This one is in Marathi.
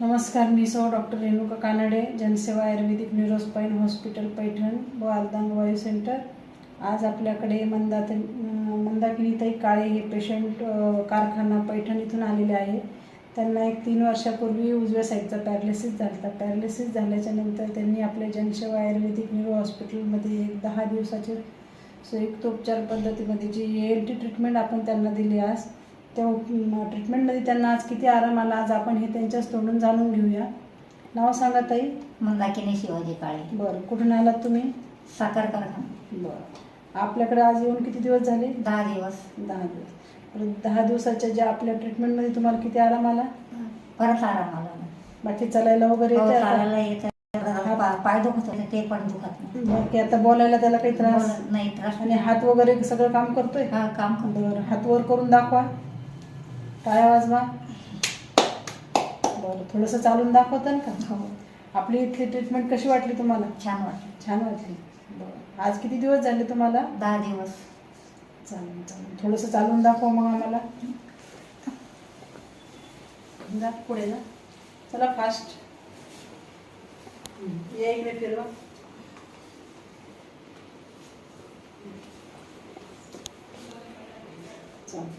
नमस्कार मी सौ डॉक्टर रेणुका कानडे जनसेवा आयुर्वेदिक न्यूरोस्पाईन हॉस्पिटल पैठण व अर्धांग वायू सेंटर. आज आपल्याकडे मंदात मंदाकिनीताई काळे हे पेशंट कारखाना पैठण इथून आलेले आहे. त्यांना एक तीन वर्षापूर्वी उजव्या साईडचा पॅरालिसिस झाला होता पॅरालिसिस झाल्याच्यानंतर त्यांनी आपल्या जनसेवा आयुर्वेदिक न्यूरो हॉस्पिटलमध्ये एक दहा दिवसाचे संयुक्तोपचार पद्धतीमध्ये G A L T treatment आपण त्यांना दिली आज त्या ट्रीटमेंटमध्ये त्यांना आज किती आराम आला आज आपण हे त्यांच्याच तोंडून जाणून घेऊया. नाव सांगा ताई. मंदाकिनी शिवाजी काळे. बरं कुठून आलात तुम्ही? साखर कारखाना बरं. आपल्याकडे आज येऊन किती दिवस झाले? दहा दिवस. दहा दिवस. दहा दिवसाच्या ज्या आपल्या ट्रीटमेंटमध्ये तुम्हाला किती आराम आला? परत आराम आला. बाकी चालायला वगैरे हो, येतं पाय दुखत होते ते पण दुखत नाही. आता बोलायला त्याला काही त्रास? नाही त्रास. आणि हात वगैरे सगळं काम करतोय? हा काम बरं हात वर करून दाखवा. टाळ्या वाजवा. बरं थोडंसं चालून दाखवताल का? हो. आपली इथली ट्रीटमेंट कशी वाटली तुम्हाला? छान वाटली. छान वाटली. बरं. आज किती दिवस झाले तुम्हाला? दहा दिवस. चालेल चालेल. थोडंसं चालून दाखवा मग आम्हाला. जा पुढे ना चला फास्ट ये इकडे फिरवा. चालेल.